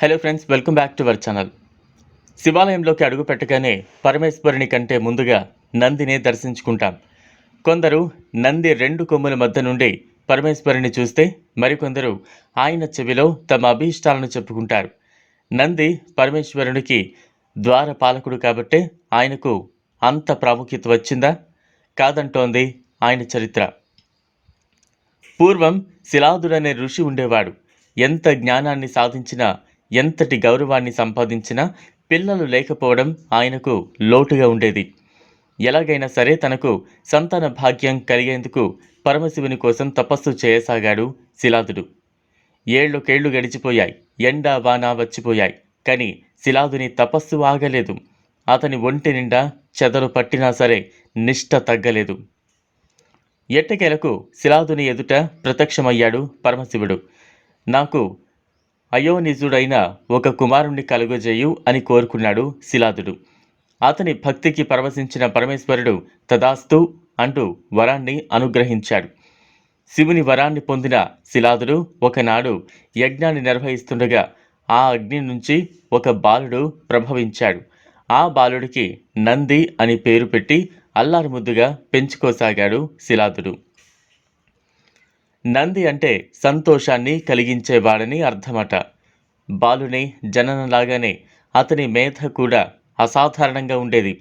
Hello friends welcome back to our channel శివాలయంలోకి అడుగు పెట్టగానే పరమేశ్వరుని కంటే ముందుగా నందినే దర్శించుకుంటాం. కొందరు నంది రెండు కొమ్ముల మధ్య నుండి పరమేశ్వరుని చూస్తే మరికొందరు ఆయన చెవిలో తమ అభీష్టాలను చెప్పుకుంటారు. నంది పరమేశ్వరునికి ద్వారపాలకుడు కాబట్టే ఆయనకు అంత ప్రాముఖ్యత వచ్చిందా? కాదంటోంది ఆయన చరిత్ర. పూర్వం శిలాదుడనే ఋషి ఉండేవాడు. ఎంత జ్ఞానాన్ని సాధించినా ఎంతటి గౌరవాన్ని సంపాదించినా పిల్లలు లేకపోవడం ఆయనకు లోటుగా ఉండేది. ఎలాగైనా సరే తనకు సంతాన భాగ్యం కలిగేందుకు పరమశివుని కోసం తపస్సు చేయసాగాడు శిలాదుడు. ఏళ్ళకేళ్ళు గడిచిపోయాయి ఎండ వాన వచ్చిపోయాయి కానీ శిలాదుని తపస్సు ఆగలేదు. అతని ఒంటి నిండా చెదలు పట్టినా సరే నిష్ట తగ్గలేదు. ఎట్టకేలకు శిలాదుని ఎదుట ప్రత్యక్షమయ్యాడు పరమశివుడు. నాకు అయోనిజుడైన ఒక కుమారుణ్ణి కలుగజేయు అని కోరుకున్నాడు శిలాదుడు. అతని భక్తికి పరవశించిన పరమేశ్వరుడు తదాస్తు అంటూ వరాన్ని అనుగ్రహించాడు. శివుని వరాన్ని పొందిన శిలాదుడు ఒకనాడు యజ్ఞాన్ని నిర్వహిస్తుండగా ఆ అగ్ని నుంచి ఒక బాలుడు ప్రభవించాడు. ఆ బాలుడికి నంది అని పేరు పెట్టి అల్లారు ముద్దుగా పెంచుకోసాగాడు శిలాదుడు. నంది అంటే సంతోషాన్ని కలిగించేవాడని అర్థమట. బాలుని జననలాగానే అతని మేధ కూడా అసాధారణంగా ఉండేది.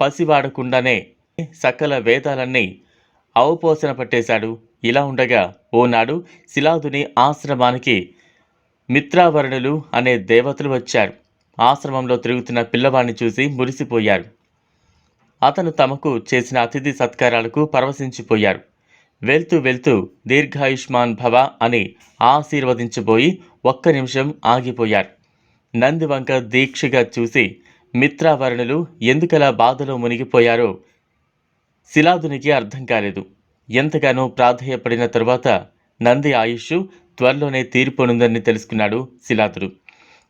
పసివాడకుండానే సకల వేదాలన్నీ అవపోసన పట్టేశాడు. ఇలా ఉండగా ఓనాడు శిలాదుని ఆశ్రమానికి మిత్రావరుణులు అనే దేవతలు వచ్చారు. ఆశ్రమంలో తిరుగుతున్న పిల్లవాడిని చూసి మురిసిపోయారు. అతను తమకు చేసిన అతిథి సత్కారాలకు పరవశించిపోయారు. వెళ్తూ వెళ్తూ దీర్ఘాయుష్మాన్ భవ అని ఆశీర్వదించబోయి ఒక్క నిమిషం ఆగిపోయారు. నంది వంక దీక్షగా చూసి మిత్రావరుణులు ఎందుకలా బాధలో మునిగిపోయారో శిలాదునికి అర్థం కాలేదు. ఎంతగానో ప్రాధేయపడిన తరువాత నంది ఆయుష్ త్వరలోనే తీరిపోనుందని తెలుసుకున్నాడు శిలాదుడు.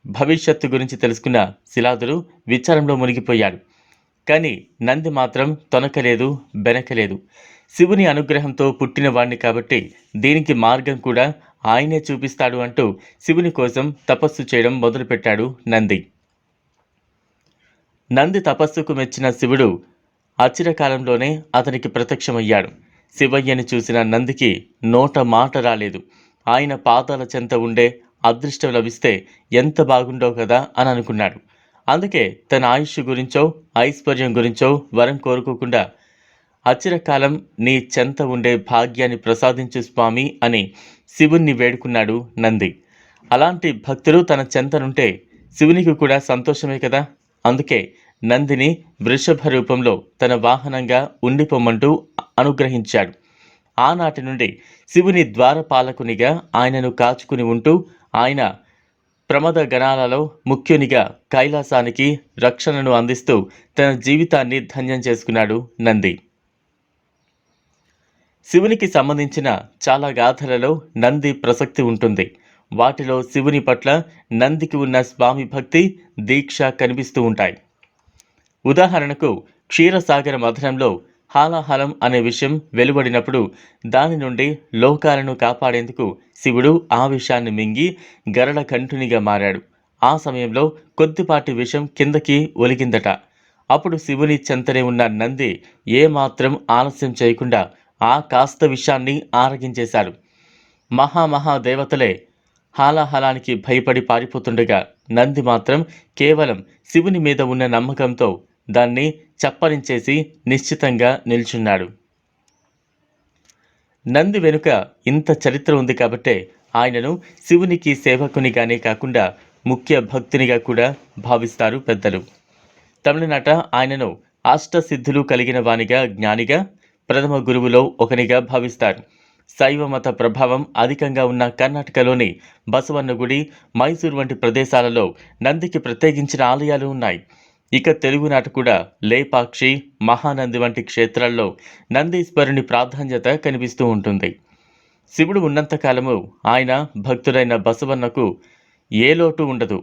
భవిష్యత్తు గురించి తెలుసుకున్న శిలాదుడు విచారంలో మునిగిపోయాడు. కానీ నంది మాత్రం తొనకలేదు బెనకలేదు. శివుని అనుగ్రహంతో పుట్టినవాణ్ణి కాబట్టి దీనికి మార్గం కూడా ఆయనే చూపిస్తాడు అంటూ శివుని కోసం తపస్సు చేయడం మొదలుపెట్టాడు నంది. నంది తపస్సుకు మెచ్చిన శివుడు అచిరకాలంలోనే అతనికి ప్రత్యక్షమయ్యాడు. శివయ్యని చూసిన నందికి నోట మాట రాలేదు. ఆయన పాదాల చెంత ఉండే అదృష్టం లభిస్తే ఎంత బాగుండో కదా అని అనుకున్నాడు. అందుకే తన ఆయుష్ గురించో ఐశ్వర్యం గురించో వరం కోరుకోకుండా అచిరకాలం నీ చెంత ఉండే భాగ్యాన్ని ప్రసాదించు స్వామి అని శివుణ్ణి వేడుకున్నాడు నంది. అలాంటి భక్తులు తన చెంతనుంటే శివునికి కూడా సంతోషమే కదా? అందుకే నందిని వృషభ రూపంలో తన వాహనంగా ఉండిపోమ్మంటూ అనుగ్రహించాడు. ఆనాటి నుండి శివుని ద్వారపాలకునిగా ఆయనను కాచుకుని ఉంటూ ఆయన ప్రమద గణాలలో ముఖ్యునిగా కైలాసానికి రక్షణను అందిస్తూ తన జీవితాన్ని ధన్యం చేసుకున్నాడు నంది. శివునికి సంబంధించిన చాలా గాథలలో నంది ప్రసక్తి ఉంటుంది. వాటిలో శివుని పట్ల నందికి ఉన్న స్వామి భక్తి దీక్ష కనిపిస్తూ ఉంటాయి. ఉదాహరణకు క్షీరసాగర మథనంలో హాలాహలం అనే విషయం వెలువడినప్పుడు దాని నుండి లోకాలను కాపాడేందుకు శివుడు ఆ విషయాన్ని మింగి గరళ కంఠునిగా మారాడు. ఆ సమయంలో కొద్దిపాటి విషం కిందకి ఒలిగిందట. అప్పుడు శివుని చెంతనే ఉన్న నంది ఏమాత్రం ఆలస్యం చేయకుండా ఆ కాస్త విషయాన్ని ఆరగించేశాడు. మహామహాదేవతలే హాలాహలానికి భయపడి పారిపోతుండగా నంది మాత్రం కేవలం శివుని మీద ఉన్న నమ్మకంతో దాన్ని చప్పరించేసి నిశ్చితంగా నిల్చున్నాడు. నంది వెనుక ఇంత చరిత్ర ఉంది కాబట్టే ఆయనను శివునికి సేవకునిగానే కాకుండా ముఖ్య భక్తునిగా కూడా భావిస్తారు పెద్దలు. తమిళనాట ఆయనను అష్టసిద్ధులు కలిగిన వానిగా జ్ఞానిగా ప్రథమ గురువులో ఒకనిగా భావిస్తారు. శైవ మత ప్రభావం అధికంగా ఉన్న కర్ణాటకలోని బసవన్న గుడి మైసూర్ వంటి ప్రదేశాలలో నందికి ప్రత్యేకించిన ఆలయాలు ఉన్నాయి. ఇక తెలుగునాట కూడా లేపాక్షి మహానంది వంటి క్షేత్రాల్లో నందీశ్వరుని ప్రాధాన్యత కనిపిస్తూ ఉంటుంది. శివుడు ఉన్నంతకాలము ఆయన భక్తుడైన బసవన్నకు ఏ లోటు ఉండదు.